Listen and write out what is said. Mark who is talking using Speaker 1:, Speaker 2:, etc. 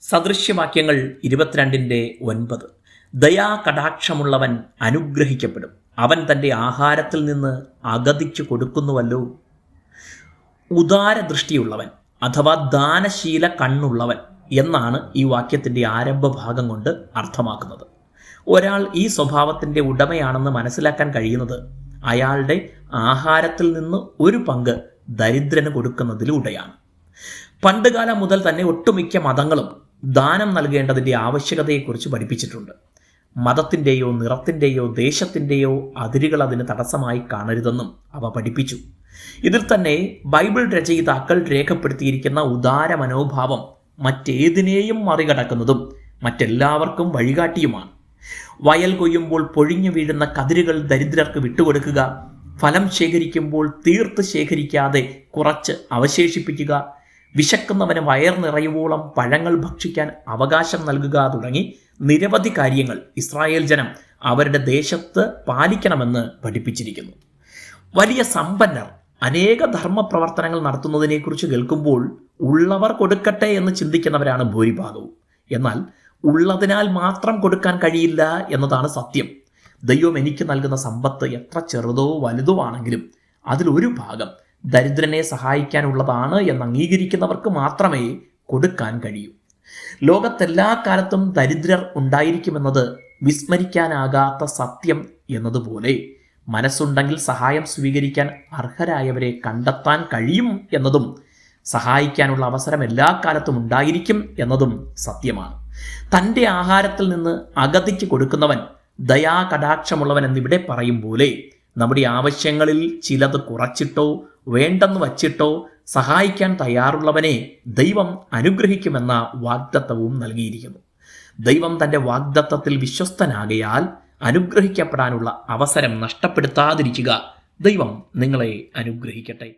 Speaker 1: സദൃശ്യവാക്യങ്ങൾ ഇരുപത്തിരണ്ടിന്റെ ഒൻപത്. ദയാ കടാക്ഷമുള്ളവൻ അനുഗ്രഹിക്കപ്പെടും. അവൻ തന്റെ ആഹാരത്തിൽ നിന്ന് അഗതിച്ചു കൊടുക്കുന്നുവല്ലോ. ഉദാരദൃഷ്ടിയുള്ളവൻ അഥവാ ദാനശീല കണ്ണുള്ളവൻ എന്നാണ് ഈ വാക്യത്തിന്റെ ആരംഭഭാഗം കൊണ്ട് അർത്ഥമാക്കുന്നത്. ഒരാൾ ഈ സ്വഭാവത്തിന്റെ ഉടമയാണെന്ന് മനസ്സിലാക്കാൻ കഴിയുന്നത് അയാളുടെ ആഹാരത്തിൽ നിന്ന് ഒരു പങ്ക് ദരിദ്രന് കൊടുക്കുന്നതിലൂടെയാണ്. പണ്ടുകാലം മുതൽ തന്നെ ഒട്ടുമിക്ക മതങ്ങളും ദാനം നൽകേണ്ടതിന്റെ ആവശ്യകതയെക്കുറിച്ച് പഠിപ്പിച്ചിട്ടുണ്ട്. മതത്തിന്റെയോ നിറത്തിന്റെയോ ദേശത്തിന്റെയോ അതിരുകൾ അതിന് തടസ്സമായി കാണരുതെന്നും അവ പഠിപ്പിച്ചു. ഇതിൽ തന്നെ ബൈബിൾ രചയിതാക്കൾ രേഖപ്പെടുത്തിയിരിക്കുന്ന ഉദാര മനോഭാവം മറ്റേതിനെയും മറികടക്കുന്നതും മറ്റെല്ലാവർക്കും വഴികാട്ടിയുമാണ്. വയൽ കൊയ്യുമ്പോൾ പൊഴിഞ്ഞു വീഴുന്ന കതിരുകൾ ദരിദ്രർക്ക് വിട്ടുകൊടുക്കുക ഫലം ശേഖരിക്കുമ്പോൾ തീർത്ത് ശേഖരിക്കാതെ കുറച്ച് അവശേഷിപ്പിക്കുക വിശക്കുന്നവന് വയർ നിറയുവോളം പഴങ്ങൾ ഭക്ഷിക്കാൻ അവകാശം നൽകുക തുടങ്ങി നിരവധി കാര്യങ്ങൾ ഇസ്രായേൽ ജനം അവരുടെ ദേശത്ത് പാലിക്കണമെന്ന് പഠിപ്പിച്ചിരിക്കുന്നു. വലിയ സമ്പന്നർ അനേക ധർമ്മപ്രവർത്തനങ്ങൾ നടത്തുന്നതിനെക്കുറിച്ച് കേൾക്കുമ്പോൾ ഉള്ളവർ കൊടുക്കട്ടെ എന്ന് ചിന്തിക്കുന്നവരാണ് ഭൂരിഭാഗവും. എന്നാൽ ഉള്ളതിനാൽ മാത്രം കൊടുക്കാൻ കഴിയില്ല എന്നതാണ് സത്യം. ദൈവം എനിക്ക് നൽകുന്ന സമ്പത്ത് എത്ര ചെറുതോ വലുതോ ആണെങ്കിലും അതിലൊരു ഭാഗം ദരിദ്രനെ സഹായിക്കാനുള്ളതാണ് എന്ന് അംഗീകരിക്കുന്നവർക്ക് മാത്രമേ കൊടുക്കാൻ കഴിയൂ. ലോകത്തെല്ലാ കാലത്തും ദരിദ്രർ ഉണ്ടായിരിക്കുമെന്നത് വിസ്മരിക്കാനാകാത്ത സത്യം എന്നതുപോലെ മനസ്സുണ്ടെങ്കിൽ സഹായം സ്വീകരിക്കാൻ അർഹരായവരെ കണ്ടെത്താൻ കഴിയും എന്നതും സഹായിക്കാനുള്ള അവസരം എല്ലാ കാലത്തും ഉണ്ടായിരിക്കും എന്നതും സത്യമാണ്. തന്റെ ആഹാരത്തിൽ നിന്ന് അഗതിക്ക് കൊടുക്കുന്നവൻ ദയാ കടാക്ഷമുള്ളവൻ എന്നിവിടെ പറയും പോലെ നമ്മുടെ ആവശ്യങ്ങളിൽ ചിലത് കുറച്ചിട്ടോ വേണ്ടെന്ന് വച്ചിട്ടോ സഹായിക്കാൻ തയ്യാറുള്ളവനെ ദൈവം അനുഗ്രഹിക്കുമെന്ന വാഗ്ദത്തവും നൽകിയിരിക്കുന്നു. ദൈവം തന്റെ വാഗ്ദത്തത്തിൽ വിശ്വസ്തനാകയാൽ അനുഗ്രഹിക്കപ്പെടാനുള്ള അവസരം നഷ്ടപ്പെടുത്താതിരിക്കുക ദൈവം നിങ്ങളെ അനുഗ്രഹിക്കട്ടെ.